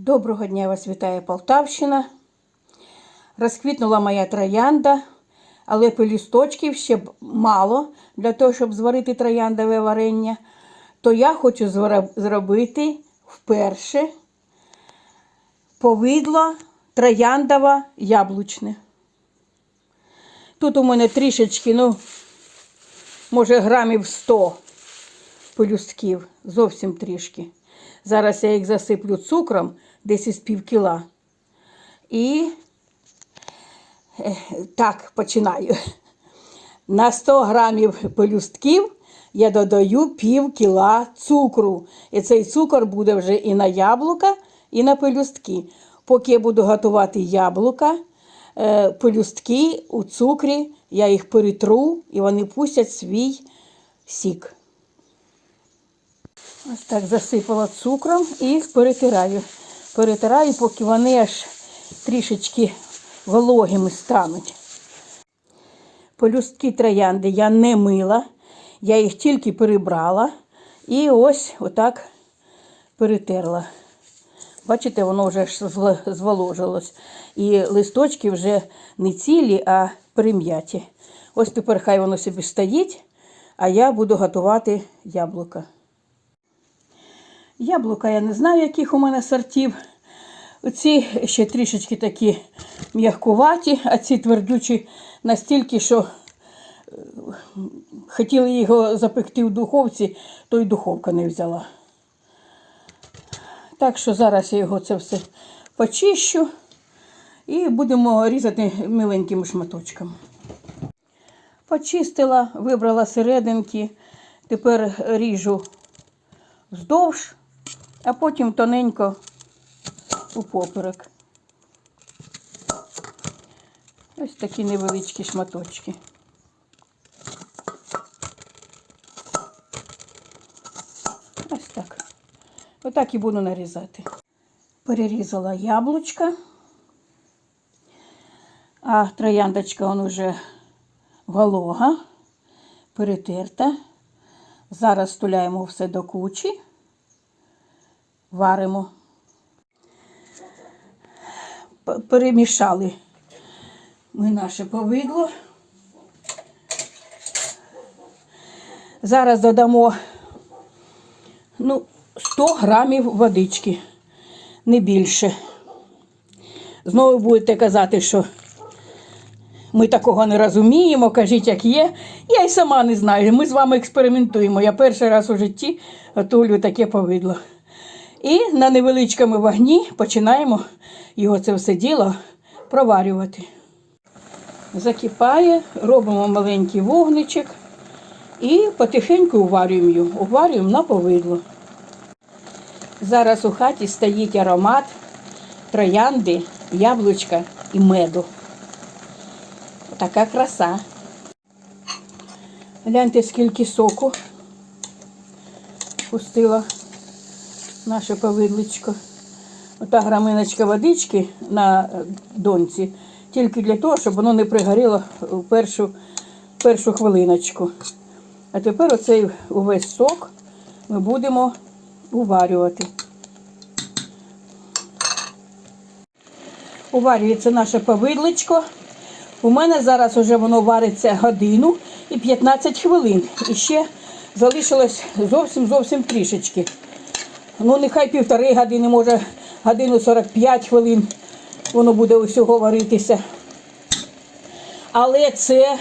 Доброго дня вас вітає Полтавщина. Розквітнула моя троянда, але пелюсточків ще мало для того, щоб зварити трояндове варення. То я хочу зробити вперше повидло трояндове яблучне. Тут у мене трішечки, ну, може, грамів 100 пелюстків, зовсім трішки. Зараз я їх засиплю цукром десь із пів кіла. І е, так, починаю. На 100 грамів пелюстків я додаю пів кіла цукру. І цей цукор буде вже і на яблука, і на пелюстки. Поки я буду готувати яблука, е, пелюстки у цукрі, я їх перетру і вони пустять свій сік. Ось так засипала цукром і перетираю. Перетираю, поки вони аж трішечки вологими стануть. Полюстки троянди я не мила, я їх тільки перебрала і ось отак перетерла. Бачите, воно вже зволожилось. І листочки вже не цілі, а перем'яті. Ось тепер хай воно собі стоїть, а я буду готувати яблука. Яблука я не знаю, яких у мене сортів. Оці ще трішечки такі м'якуваті, а ці твердючі настільки, що е, хотіли його запекти в духовці, то й духовка не взяла. Так що зараз я його це все почищу і будемо різати миленькими шматочками. Почистила, вибрала серединки, тепер ріжу вздовж, а потім тоненько у поперек. Ось такі невеличкі шматочки. Ось так. Отак і буду нарізати. Перерізала яблучка, а трояндочка он уже волога, перетерта. Зараз стуляємо все до кучі, варимо. Перемішали ми наше повидло. Зараз додамо ну, 100 грамів водички, не більше. Знову будете казати, що ми такого не розуміємо, кажіть, як є. Я й сама не знаю. Ми з вами експериментуємо. Я перший раз у житті готую таке повидло. І на невеличкому вогні починаємо його це все діло проварювати. Закипає, робимо маленький вогничок і потихеньку уварюємо його. Уварюємо на повидло. Зараз у хаті стоїть аромат троянди, яблучка і меду. Така краса. Гляньте, скільки соку пустила наше повидличко. Ота граминочка водички на е, донці, тільки для того, щоб воно не пригоріло в першу, першу хвилиночку. А тепер оцей увесь сок ми будемо уварювати. Уварюється наше повидличко. У мене зараз вже воно вариться годину і 15 хвилин. І ще залишилось зовсім зовсім трішечки. Ну, нехай півтори години, може годину 45 хвилин воно буде усього варитися. Але це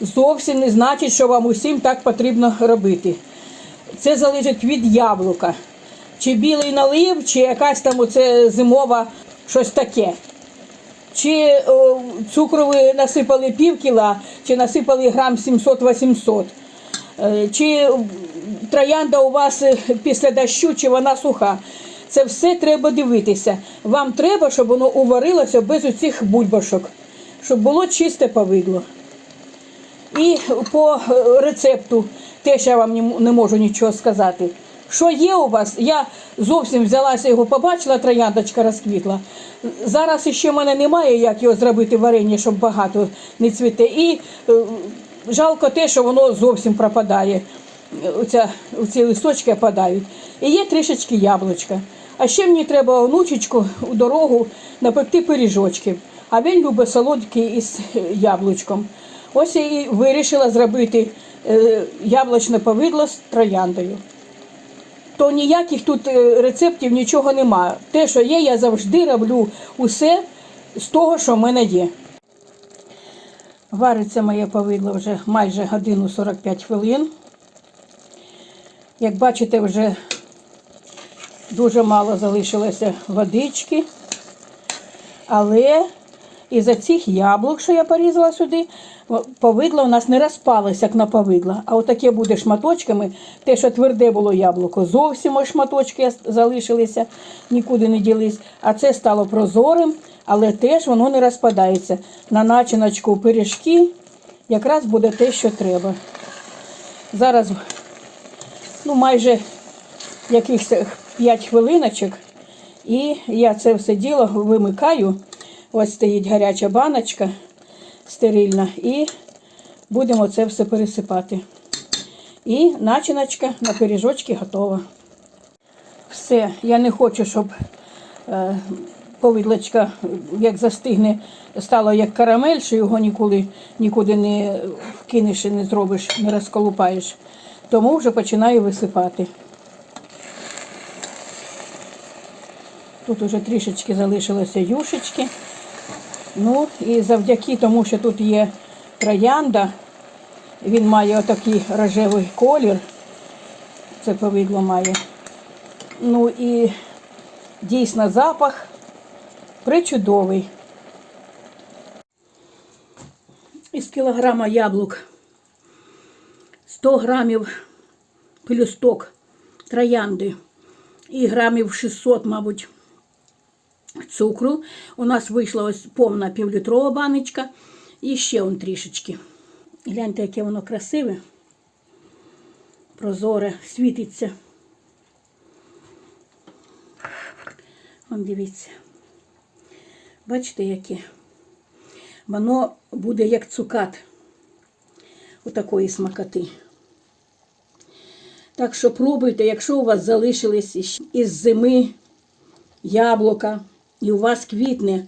зовсім не значить, що вам усім так потрібно робити. Це залежить від яблука. Чи білий налив, чи якась там оце зимова щось таке. Чи о, цукру ви насипали пів кіла, чи насипали грам 700-800. Е, Чи троянда у вас е, після дощу, чи вона суха. Це все треба дивитися. Вам треба, щоб воно уварилося без оцих бульбашок, щоб було чисте повидло. І по е, рецепту теж я вам не- можу нічого сказати. Що є у вас? Я зовсім взялася його, побачила, трояндочка розквітла. Зараз ще в мене немає, як його зробити варення, щоб багато не цвіте. І жалко те, що воно зовсім пропадає. Оця, оці листочки опадають. І є трішечки яблучка. А ще мені треба онучечку у дорогу напекти пиріжочки. А він любить солодкі із яблучком. Ось я і вирішила зробити е, яблучне повидло з трояндою. То ніяких тут е, рецептів нічого немає. Те, що є, я завжди роблю усе з того, що в мене є. Вариться моє повидло вже майже годину 45 хвилин. Як бачите, вже дуже мало залишилося водички. Але із-за цих яблук, що я порізала сюди, повидло у нас не розпалося, як на повидло. А отаке буде шматочками. Те, що тверде було яблуко, зовсім ось шматочки залишилися, нікуди не ділись. А це стало прозорим, але теж воно не розпадається. На начиночку пиріжки якраз буде те, що треба. Зараз ну, майже якихось 5 хвилиночок. І я це все діло вимикаю. Ось стоїть гаряча баночка стерильна. І будемо це все пересипати. І начиночка на пиріжочки готова. Все, я не хочу, щоб е, повидлочка, як застигне, стало як карамель, що його ніколи нікуди не вкинеш і не зробиш, не розколупаєш. Тому вже починаю висипати. Тут уже трішечки залишилося юшечки. Ну і завдяки тому, що тут є троянда, він має отакий рожевий колір. Це повидло має. Ну і дійсно запах причудовий. Із кілограма яблук 100 грамів пелюсток троянди і грамів 600, мабуть, цукру. У нас вийшла ось повна півлітрова баночка. І ще он трішечки. Гляньте, яке воно красиве, прозоре, світиться. Вон дивіться. Бачите, яке? Воно буде як цукат у такої смакоти. Так що пробуйте, якщо у вас залишились із зими яблука, і у вас квітне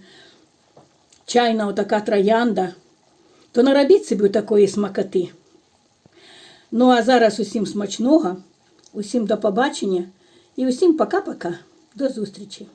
чайна отака троянда, то наробіть собі такої смакоти. Ну а зараз усім смачного, усім до побачення і усім пока-пока. До зустрічі!